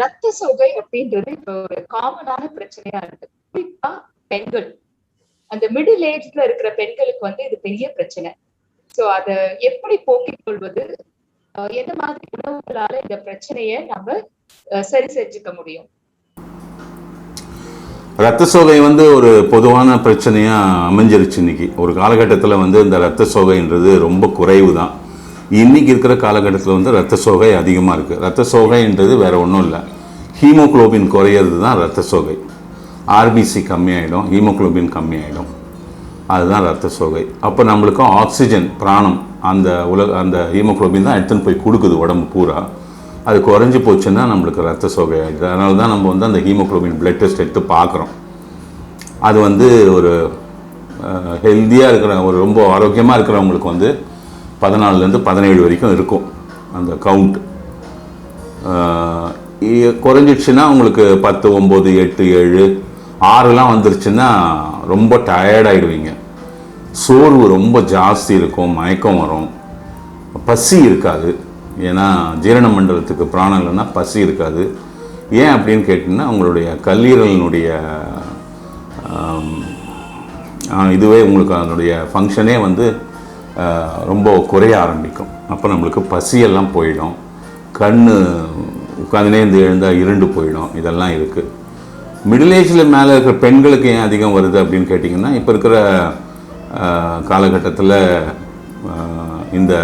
ரத்த சோகை அப்படின்றது ஒரு காமனான பிரச்சனையா இருக்கு. குறிப்பா பெண்கள். அந்த மிடில் ஏஜ்ல இருக்கிற பெண்களுக்கு வந்து இது பெரிய பிரச்சனை. சோ அத எப்படி போக்கிக் கொள்வது? எந்த மாதிரி உணவுகளால இந்த பிரச்சனையை நம்ம சரி செஞ்சுக்க முடியும்? ரத்த சோகை வந்து ஒரு பொதுவான பிரச்சனையாக அமைஞ்சிருச்சு இன்னைக்கு. ஒரு காலகட்டத்தில் வந்து இந்த ரத்த சோகைன்றது ரொம்ப குறைவு தான் இன்னைக்கு இருக்கிற காலகட்டத்தில் வந்து ரத்த சோகை அதிகமாக இருக்குது ரத்த சோகைன்றது வேறு ஒன்றும் இல்லை. ஹீமோகுளோபின் குறையிறது தான் ரத்த சோகை. ஆர்பிசி கம்மியாயிடும் ஹீமோகுளோபின் கம்மியாயிடும். அதுதான் ரத்த சோகை. அப்போ நம்மளுக்கும் ஆக்சிஜன் பிராணம் அந்த உலக அந்த ஹீமோகுளோபின் தான் எடுத்துன்னு போய் கொடுக்குது உடம்பு பூரா. அது குறைஞ்சி போச்சுன்னா நம்மளுக்கு ரத்த சோகை ஆகிடுது அதனால தான் நம்ம வந்து அந்த ஹீமோகுளோபின் பிளட் டெஸ்ட் எடுத்து பார்க்குறோம். அது வந்து ஒரு ஹெல்த்தியாக இருக்கிற ஒரு ரொம்ப ஆரோக்கியமாக இருக்கிறவங்களுக்கு வந்து பதினாலுலேருந்து பதினேழு வரைக்கும் இருக்கும் அந்த கவுண்ட் குறைஞ்சிடுச்சுன்னா உங்களுக்கு பத்து ஒம்பது எட்டு ஏழு ஆறுலாம் வந்துருச்சுன்னா ரொம்ப டயர்டாயிடுவீங்க சோர்வு ரொம்ப ஜாஸ்தி இருக்கும் மயக்கம் வரும். பசி இருக்காது. ஏன்னா ஜீரண மண்டலத்துக்கு பிராணம் இல்லைன்னா பசி இருக்காது. ஏன் அப்படின்னு கேட்டிங்கன்னா உங்களுடைய கல்லீரலினுடைய இதுவே உங்களுக்கு அதனுடைய ஃபங்க்ஷனே வந்து ரொம்ப குறைய ஆரம்பிக்கும். அப்போ நம்மளுக்கு பசியெல்லாம் போயிடும். கண் உட்காந்துனே இருந்து எழுந்தால் இருண்டு போயிடும். இதெல்லாம் இருக்குது மிடில் ஏஜில் மேலே இருக்கிற பெண்களுக்கு ஏன் அதிகம் வருது அப்படின்னு கேட்டிங்கன்னா இப்போ இருக்கிற காலகட்டத்தில் இந்த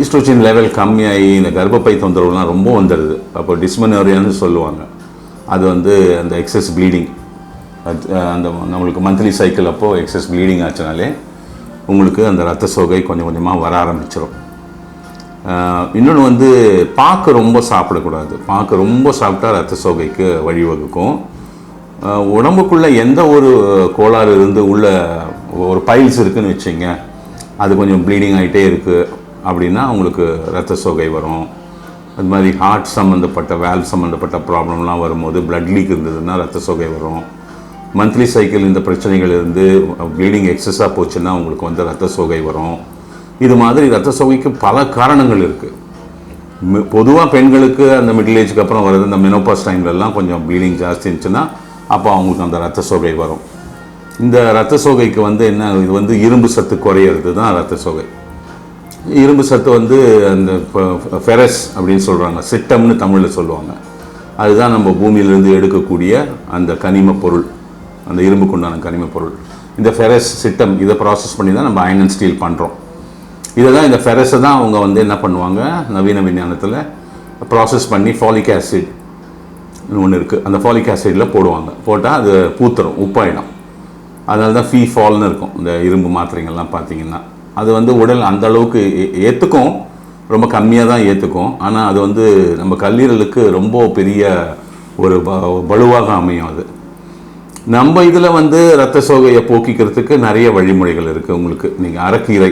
ஈஸ்ட்ரோஜின் லெவல் கம்மியாகி இந்த கர்ப்பப்பை தொந்தரவுலாம் ரொம்ப வந்துடுது. அப்போ டிஸ்மனோரியான்னு சொல்லுவாங்க. அது வந்து அந்த எக்ஸஸ் ப்ளீடிங் அந்த நம்மளுக்கு மந்த்லி சைக்கிள் அப்போது எக்ஸஸ் ப்ளீடிங் ஆச்சுனாலே உங்களுக்கு அந்த ரத்த சோகை கொஞ்சம் கொஞ்சமாக வர ஆரம்பிச்சிடும் இன்னொன்று வந்து பாக்கு ரொம்ப சாப்பிடக்கூடாது. பாக்கு ரொம்ப சாப்பிட்டா ரத்த சோகைக்கு வழிவகுக்கும். உடம்புக்குள்ளே உடம்புக்குள்ள எந்த ஒரு கோளாறு இருந்து உள்ள ஒரு பைல்ஸ் இருக்குன்னு வச்சுங்க அது கொஞ்சம் ப்ளீடிங் ஆகிட்டே இருக்குது அப்படின்னா உங்களுக்கு ரத்த சோகை வரும். அது மாதிரி ஹார்ட் சம்மந்தப்பட்ட வேல் சம்மந்தப்பட்ட ப்ராப்ளம்லாம் வரும்போது ப்ளட் லீக் இருந்ததுன்னா ரத்த சோகை வரும். மந்த்லி சைக்கிள் இந்த பிரச்சனைகள் இருந்து ப்ளீடிங் எக்ஸஸாக போச்சுன்னா உங்களுக்கு வந்து ரத்த சோகை வரும். இது மாதிரி ரத்த சோகைக்கு பல காரணங்கள் இருக்குது பொதுவாக பெண்களுக்கு அந்த மிடில் ஏஜுக்கு அப்புறம் வர்றது இந்த மெனோபாஸ் டைம்லலாம் கொஞ்சம் ப்ளீடிங் ஜாஸ்தி இருந்துச்சுன்னா அப்போ அவங்களுக்கு அந்த ரத்த சோகை வரும். இந்த ரத்த சோகைக்கு வந்து என்ன இது வந்து இரும்பு சத்து குறையிறது தான் ரத்த சோகை. இரும்பு சத்து வந்து அந்த ஃபெரஸ் அப்படின்னு சொல்கிறாங்க சிட்டம்னு தமிழில் சொல்லுவாங்க. அதுதான் நம்ம பூமியிலிருந்து எடுக்கக்கூடிய அந்த கனிம பொருள். அந்த இரும்புக்கு உண்டான கனிம பொருள். இந்த ஃபெரஸ் சிட்டம் இதை ப்ராசஸ் பண்ணி தான் நம்ம அயன் அண்ட் ஸ்டீல் பண்ணுறோம் இதை தான் இந்த ஃபெரஸை தான் அவங்க வந்து என்ன பண்ணுவாங்க? நவீன விஞ்ஞானத்தில் ப்ராசஸ் பண்ணி ஃபாலிக் ஆசிட் ஒன்று இருக்குது அந்த ஃபாலிக் ஆசிடில் போடுவாங்க. போட்டால் அது பூத்துரும் உப்பாயிடும். அதனால தான் ஃபீ ஃபால்னு இருக்கும். இந்த இரும்பு மாத்திரைகள்லாம் பார்த்தீங்கன்னா. அது வந்து உடல் அந்த அளவுக்கு ஏ- ஏற்றுக்கும் ரொம்ப கம்மியாக தான் ஏற்றுக்கும் ஆனால் அது வந்து நம்ம கல்லீரலுக்கு ரொம்ப பெரிய ஒரு ப- பலுவாக அமையும் அது. நம்ம இதில் வந்து ரத்த சோகையை போக்கிக்கிறதுக்கு நிறைய வழிமுறைகள் இருக்குது உங்களுக்கு நீங்கள் அரைக்கீரை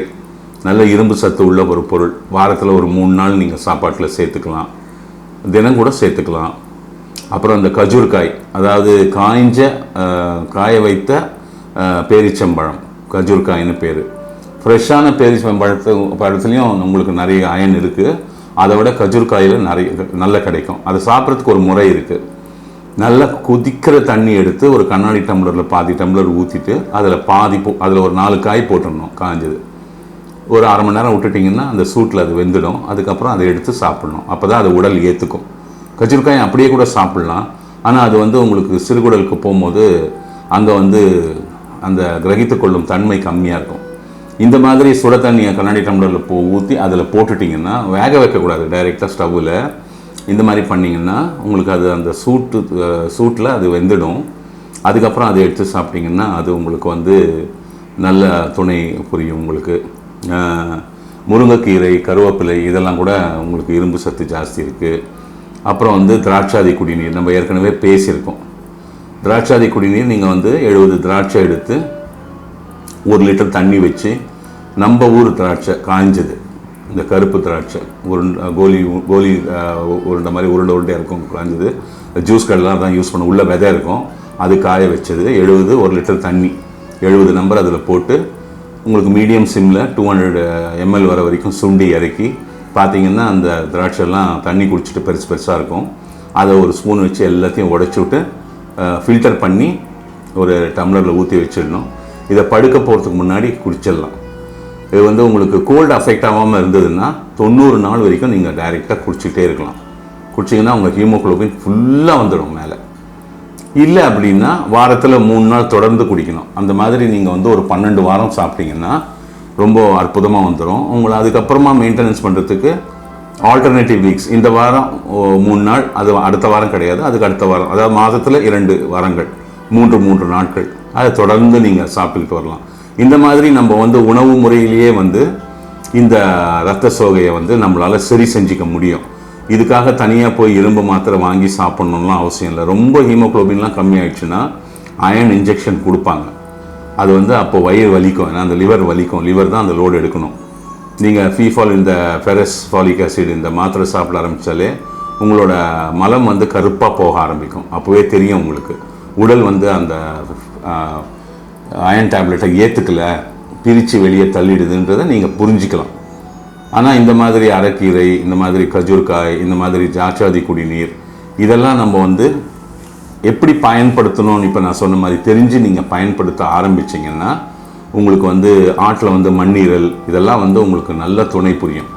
நல்ல இரும்பு சத்து உள்ள ஒரு பொருள். வாரத்தில் ஒரு மூணு நாள் நீங்கள் சாப்பாட்டில் சேர்த்துக்கலாம். தினம் கூட சேர்த்துக்கலாம். அப்புறம் இந்த கஜூர்காய் அதாவது காய்ஞ்ச காய வைத்த பேரிச்சம்பழம். கஜூர்காயின்னு பேர். ஃப்ரெஷ்ஷான பேரிச்சம்பழத்து பழத்துலேயும் உங்களுக்கு நிறைய அயன் இருக்குது அதை விட கஜூர்காயில் நிறைய நல்ல கிடைக்கும். அதை சாப்பிட்றதுக்கு ஒரு முறை இருக்குது நல்லா கொதிக்கிற தண்ணி எடுத்து ஒரு கண்ணாடி டம்ளரில் பாதி டம்ளர் ஊற்றிட்டு அதில் பாதி போ அதில் ஒரு நாலு காய் போட்டுடணும் காஞ்சது. ஒரு அரை மணி நேரம் விட்டுட்டிங்கன்னா அந்த சூட்டில் அது வெந்துடும். அதுக்கப்புறம் அதை எடுத்து சாப்பிடணும். அப்போ தான் அது உடல் ஏற்றுக்கும் கஜூர்காய் அப்படியே கூட சாப்பிட்லாம். ஆனால் அது வந்து உங்களுக்கு சிறுகுடலுக்கு போகும்போது அங்கே வந்து அந்த கிரகித்து கொள்ளும் தன்மை கம்மியாக இருக்கும். இந்த மாதிரி சுட தண்ணியை கண்ணாடி டம்ளரில் போ ஊற்றி அதில் போட்டுட்டிங்கன்னா வேக வைக்கக்கூடாது. டைரெக்டாக ஸ்டவ்வில். இந்த மாதிரி பண்ணிங்கன்னா உங்களுக்கு அது அந்த சூட்டு சூட்டில் அது வெந்துடும். அதுக்கப்புறம் அதை எடுத்து சாப்பிட்டிங்கன்னா அது உங்களுக்கு வந்து நல்ல துணை புரியும் உங்களுக்கு. முருங்கைக்கீரை கருவேப்பிலை இதெல்லாம் கூட உங்களுக்கு இரும்பு சத்து ஜாஸ்தி இருக்குது அப்புறம் வந்து திராட்சாதி குடிநீர் நம்ம ஏற்கனவே பேசியிருக்கோம். திராட்சாதி குடிநீர் நீங்கள் வந்து எழுபது திராட்சை எடுத்து ஒரு லிட்டர் தண்ணி வச்சு நம்ம ஊர் திராட்சை காஞ்சது இந்த கருப்பு திராட்சை உருண்டை கோலி கோலி உருண்டை மாதிரி உருண்டை உருண்டையாக இருக்கும் காஞ்சது ஜூஸ் கடலாம் தான் யூஸ் பண்ண உள்ள விதை இருக்கும். அது காய வச்சது. எழுபது ஒரு லிட்டர் தண்ணி. எழுபது நம்பர் அதில் போட்டு உங்களுக்கு மீடியம் சிம்மில் டூ ஹண்ட்ரட் எம்எல் வர வரைக்கும் சுண்டி இறக்கி பார்த்தீங்கன்னா அந்த திராட்சைலாம் தண்ணி குடிச்சிட்டு பெருசு பெருசாக இருக்கும். அதை ஒரு ஸ்பூன் வச்சு எல்லாத்தையும் உடச்சி விட்டு ஃபில்டர் பண்ணி ஒரு டம்ளரில் ஊற்றி வச்சிடணும். இதை படுக்க போகிறதுக்கு முன்னாடி குடிச்சிடலாம். இது வந்து உங்களுக்கு கோல்டு அஃபெக்ட் ஆகாமல் இருந்ததுன்னா தொண்ணூறு நாள் வரைக்கும் நீங்கள் டைரெக்டாக குடிச்சிக்கிட்டே இருக்கலாம். குடிச்சிங்கன்னா உங்கள் ஹீமோகுளோபின் ஃபுல்லாக வந்துடும் மேலே. இல்லை அப்படின்னா வாரத்தில் மூணு நாள் தொடர்ந்து குடிக்கணும். அந்த மாதிரி நீங்கள் வந்து ஒரு பன்னெண்டு வாரம் சாப்பிட்டீங்கன்னா ரொம்ப அற்புதமாக வந்துடும் உங்களை அதுக்கப்புறமா மெயின்டெனன்ஸ் பண்ணுறதுக்கு ஆல்டர்னேட்டிவ் வீக்ஸ் இந்த வாரம் ஓ, மூணு நாள் அது அடுத்த வாரம் கிடையாது. அதுக்கு அடுத்த வாரம். அதாவது மாதத்தில் இரண்டு வாரங்கள். மூன்று மூன்று நாட்கள். அதை தொடர்ந்து நீங்கள் சாப்பிட்டுக்கிட்டு வரலாம். இந்த மாதிரி நம்ம வந்து உணவு முறையிலேயே வந்து இந்த ரத்த சோகையை வந்து நம்மளால் சரி செஞ்சுக்க முடியும். இதுக்காக தனியாக போய் இரும்பு மாத்திரை வாங்கி சாப்பிட்ணுலாம் அவசியம் இல்லை. ரொம்ப ஹீமோக்ளோபின்லாம் கம்மியாயிடுச்சுன்னா அயன் இன்ஜெக்ஷன் கொடுப்பாங்க. அது வந்து அப்போ வயிறு வலிக்கும். ஏன்னா அந்த லிவர் வலிக்கும். லிவர் தான் அந்த லோடு எடுக்கணும். நீங்கள் ஃபீஃபால் இந்த ஃபெரஸ் ஃபாலிக் ஆசிட் இந்த மாத்திரை சாப்பிட ஆரம்பித்தாலே உங்களோட மலம் வந்து கருப்பாக போக ஆரம்பிக்கும். அப்போவே தெரியும் உங்களுக்கு. உடல் வந்து அந்த அயன் டேப்லெட்டை ஏற்றுக்கல பிரித்து வெளியே தள்ளிடுதுன்றதை நீங்கள் புரிஞ்சிக்கலாம். ஆனால் இந்த மாதிரி அரைக்கீரை இந்த மாதிரி கஜூர்காய் இந்த மாதிரி ஜாச்சாதி குடிநீர் இதெல்லாம் நம்ம வந்து எப்படி பயன்படுத்தணும்னு இப்போ நான் சொன்ன மாதிரி தெரிஞ்சு நீங்கள் பயன்படுத்த ஆரம்பிச்சிங்கன்னா உங்களுக்கு வந்து ஆட்டில் வந்து மண்ணீரல் இதெல்லாம் வந்து உங்களுக்கு நல்ல துணை புரியும்.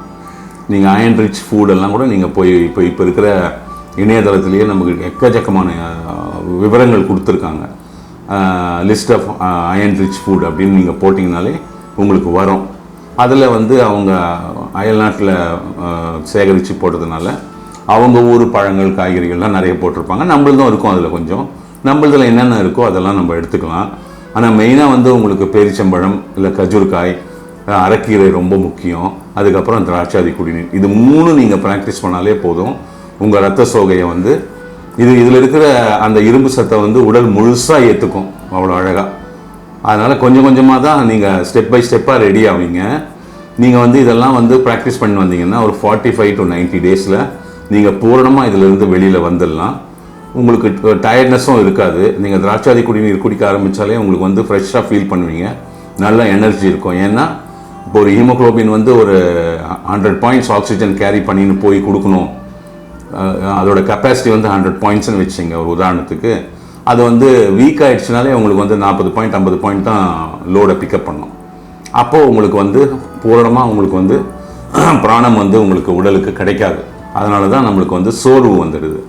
நீங்கள் அயன் ரிச் ஃபுடெல்லாம் கூட நீங்கள் போய் இப்போ இப்போ இருக்கிற இணையதளத்திலேயே நமக்கு எக்கச்சக்கமான விவரங்கள் கொடுத்துருக்காங்க. List of iron rich food அப்படின்னு நீங்கள் போட்டிங்கனாலே உங்களுக்கு வரும். அதில் வந்து அவங்க அயல்நாட்டில் சேகரித்து போட்டதுனால அவங்க ஊர் பழங்கள் காய்கறிகள்லாம் நிறைய போட்டிருப்பாங்க. நம்மளதும் இருக்கும் அதில் கொஞ்சம். நம்மளதில் என்னென்ன இருக்கோ அதெல்லாம் நம்ம எடுத்துக்கலாம். ஆனால் மெயினாக வந்து உங்களுக்கு பேரிச்சம்பழம் இல்லை கஜூர்காய் அஹ், அரைக்கீரை ரொம்ப முக்கியம். அதுக்கப்புறம் திராட்சாதி குடிநீர் இது மூணு நீங்கள் ப்ராக்டிஸ் பண்ணாலே போதும். உங்கள் ரத்த சோகையை வந்து இது இதில் இருக்கிற அந்த இரும்பு சத்தை வந்து உடல் முழுசாக ஏற்றுக்கும் அவ்வளோ அழகாக அதனால் கொஞ்சம் கொஞ்சமாக தான் நீங்கள் ஸ்டெப் பை ஸ்டெப்பாக ரெடி ஆவீங்க. நீங்கள் வந்து இதெல்லாம் வந்து ப்ராக்டிஸ் பண்ணி வந்தீங்கன்னா ஒரு ஃபார்ட்டி ஃபைவ் டு நைன்ட்டி டேஸில் நீங்கள் பூரணமாக இதிலிருந்து வெளியில் வந்துடலாம். உங்களுக்கு டயர்ட்னஸும் இருக்காது. நீங்கள் திராட்சாதி குடிநீர் குடிக்க ஆரம்பித்தாலே உங்களுக்கு வந்து ஃப்ரெஷ்ஷாக ஃபீல் பண்ணுவீங்க. நல்ல எனர்ஜி இருக்கும். ஏன்னா இப்போ ஒரு ஹீமோகுளோபின் வந்து ஒரு ஹண்ட்ரட் பாயிண்ட்ஸ் ஆக்சிஜன் கேரி பண்ணின்னு போய் கொடுக்கணும். அதோட கெப்பாசிட்டி வந்து ஹண்ட்ரட் பாயிண்ட்ஸ்னு வச்சுங்க ஒரு உதாரணத்துக்கு. அது வந்து வீக் ஆகிடுச்சினாலே உங்களுக்கு வந்து நாற்பது பாயிண்ட் ஐம்பது பாயிண்ட் தான் லோடை பிக்கப் பண்ணும். அப்போது உங்களுக்கு வந்து பூரணமாக உங்களுக்கு வந்து பிராணம் வந்து உங்களுக்கு உடலுக்கு கிடைக்காது. அதனால தான் நம்மளுக்கு வந்து சோர்வு வந்துடுது.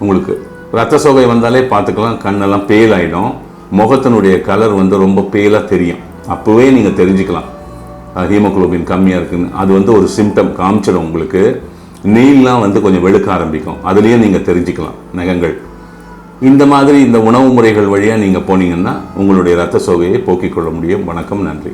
உங்களுக்கு ரத்த சோகை வந்தாலே பார்த்துக்கலாம் கண்ணெல்லாம் பேல் ஆகிடும் முகத்தினுடைய கலர் வந்து ரொம்ப பேலாக தெரியும். அப்போவே நீங்கள் தெரிஞ்சுக்கலாம். ஹீமோகுளோபின் கம்மியாக இருக்குன்னு. அது வந்து ஒரு சிம்டம் காமிச்சிடும் உங்களுக்கு. நெயில்லாம் வந்து கொஞ்சம் வெளுக்க ஆரம்பிக்கும். அதுலேயே நீங்கள் தெரிஞ்சுக்கலாம் நகங்கள். இந்த மாதிரி இந்த உணவு முறைகள் வழியாக நீங்கள் போனீங்கன்னா உங்களுடைய ரத்த சோகையை போக்கிக் கொள்ள முடியும். வணக்கம் நன்றி.